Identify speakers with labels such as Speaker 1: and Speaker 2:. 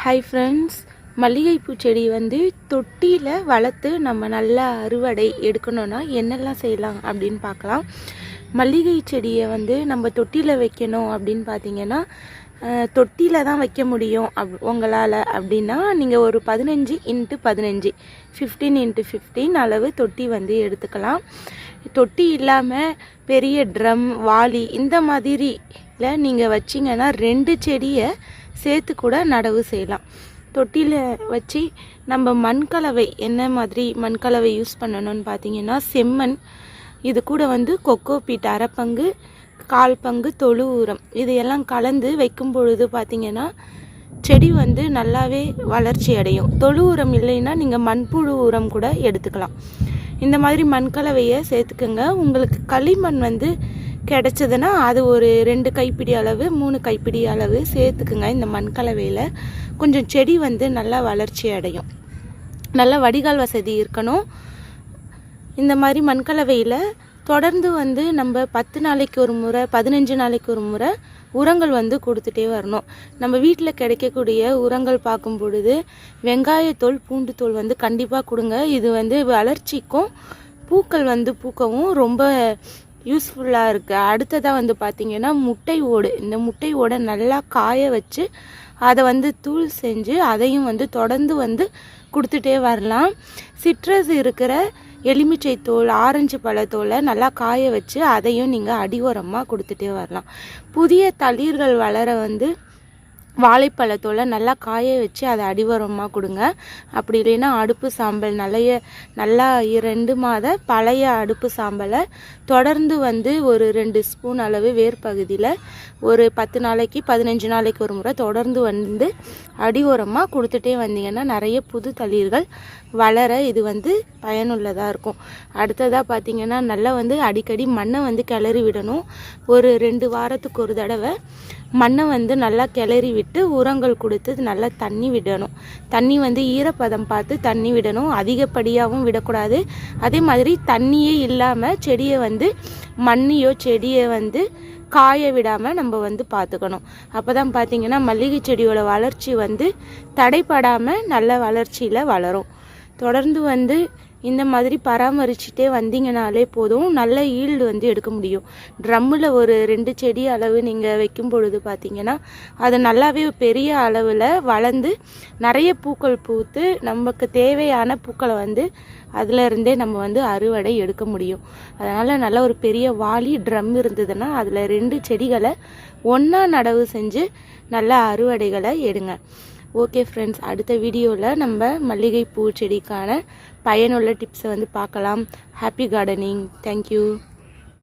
Speaker 1: Hi friends மல்லிகைப்பூ செடி வந்து தொட்டியில் வளர்த்து நம்ம நல்லா அறுவடை எடுக்கணும்னா என்னெல்லாம் செய்யலாம் அப்படின்னு பார்க்கலாம். மல்லிகை செடியை வந்து நம்ம தொட்டியில் வைக்கணும் அப்படின்னு பார்த்தீங்கன்னா தொட்டியில் தான் வைக்க முடியும் அப் உங்களால் அப்படின்னா நீங்கள் ஒரு பதினஞ்சு இன்ட்டு பதினஞ்சு ஃபிஃப்டீன் இன்ட்டு ஃபிஃப்டீன் அளவு தொட்டி வந்து எடுத்துக்கலாம். தொட்டி இல்லாமல் பெரிய ட்ரம் வாளி இந்த மாதிரில நீங்கள் வச்சிங்கன்னா ரெண்டு செடியை சேர்த்து கூட நடவு செய்யலாம். தொட்டியில் வச்சு நம்ம மண்கலவை என்ன மாதிரி மண்கலவை யூஸ் பண்ணணும்னு பார்த்தீங்கன்னா செம்மண் இது கூட வந்து கொக்கோ பீட் அரை பங்கு கால் பங்கு தொழு உரம் இதையெல்லாம் கலந்து வைக்கும் பொழுது பார்த்தீங்கன்னா செடி வந்து நல்லாவே வளர்ச்சி அடையும். தொழு உரம் இல்லைன்னா நீங்கள் மண்புழு உரம் கூட எடுத்துக்கலாம். இந்த மாதிரி மண்கலவையை சேர்த்துக்கோங்க. உங்களுக்கு களிமண் வந்து கிடச்சதுன்னா அது ஒரு ரெண்டு கைப்பிடி அளவு மூணு கைப்பிடி அளவு சேர்த்துக்குங்க இந்த மண்கலவையில் கொஞ்சம் செடி வந்து நல்லா வளர்ச்சி அடையும். நல்ல வடிகால் வசதி இருக்கணும். இந்த மாதிரி மண்கலவையில் தொடர்ந்து வந்து நம்ம பத்து நாளைக்கு ஒரு முறை பதினஞ்சு நாளைக்கு ஒரு முறை உரங்கள் வந்து கொடுத்துட்டே வரணும். நம்ம வீட்டில் கிடைக்கக்கூடிய உரங்கள் பார்க்கும் பொழுது வெங்காயத்தோல் பூண்டுத்தோல் வந்து கண்டிப்பாக கொடுங்க. இது வந்து வளர்ச்சிக்கும் பூக்கள் வந்து பூக்கவும் ரொம்ப யூஸ்ஃபுல்லாக இருக்குது அடுத்ததாக வந்து பார்த்திங்கன்னா முட்டை ஓடு. இந்த முட்டை ஓடை நல்லா காய வச்சு அதை வந்து தூள் செஞ்சு அதையும் வந்து தொடர்ந்து வந்து கொடுத்துட்டே வரலாம். சிட்ரஸ் இருக்கிற எலுமிச்சை தோல் ஆரஞ்சு பழத்தோலை நல்லா காய வச்சு அதையும் நீங்கள் அடி உரமாக கொடுத்துட்டே வரலாம். புதிய தளிர்கள் வளர வந்து வாழைப்பழத்தோலை நல்லா காய வச்சு அதை அடிவரமாக கொடுங்க. அப்படி இல்லைன்னா அடுப்பு சாம்பல் நிறைய நல்லா ரெண்டு மாத பழைய அடுப்பு சாம்பலை தொடர்ந்து வந்து ஒரு ரெண்டு ஸ்பூன் அளவு வேர் பகுதியில் ஒரு பத்து நாளைக்கு பதினஞ்சு நாளைக்கு ஒரு முறை தொடர்ந்து வந்து அடி உரமாக கொடுத்துட்டே வந்தீங்கன்னா நிறைய புது தளிர்கள் வளர இது வந்து பயனுள்ளதாக இருக்கும். அடுத்ததாக பார்த்திங்கன்னா நல்லா வந்து அடிக்கடி மண்ணை வந்து கிளறி விடணும். ஒரு ரெண்டு வாரத்துக்கு ஒரு தடவை மண்ணை வந்து நல்லா கிளறி விட்டு விட்டு உரங்கள் கொடுத்து நல்லா தண்ணி விடணும். தண்ணி வந்து ஈரப்பதம் பார்த்து தண்ணி விடணும். அதிகப்படியாகவும் விடக்கூடாது. அதே மாதிரி தண்ணியே இல்லாமல் செடியை வந்து மண்ணையோ செடியை வந்து காய விடாமல் நம்ம வந்து பார்த்துக்கணும். அப்போ தான் பார்த்திங்கன்னா மல்லிகை செடியோட வளர்ச்சி வந்து தடைப்படாமல் நல்ல வளர்ச்சியில் வளரும். தொடர்ந்து வந்து இந்த மாதிரி பராமரிச்சுட்டே வந்தீங்கனாலே போதும். நல்ல ஈல்டு வந்து எடுக்க முடியும். ட்ரம்மில் ஒரு ரெண்டு செடி அளவு நீங்கள் வைக்கும் பொழுது பார்த்தீங்கன்னா அது நல்லாவே பெரிய அளவில் வளர்ந்து நிறைய பூக்கள் பூத்து நமக்கு தேவையான பூக்களை வந்து அதிலருந்தே நம்ம வந்து அறுவடை எடுக்க முடியும். அதனால் நல்ல ஒரு பெரிய வாளி ட்ரம் இருந்ததுன்னா அதில் ரெண்டு செடிகளை ஒன்றா நடவு செஞ்சு நல்ல அறுவடைகளை எடுங்க. ஓகே ஃப்ரெண்ட்ஸ் அடுத்த வீடியோவில் நம்ம மல்லிகை பூ செடிக்கான பயனுள்ள டிப்ஸை வந்து பார்க்கலாம். Happy gardening thank you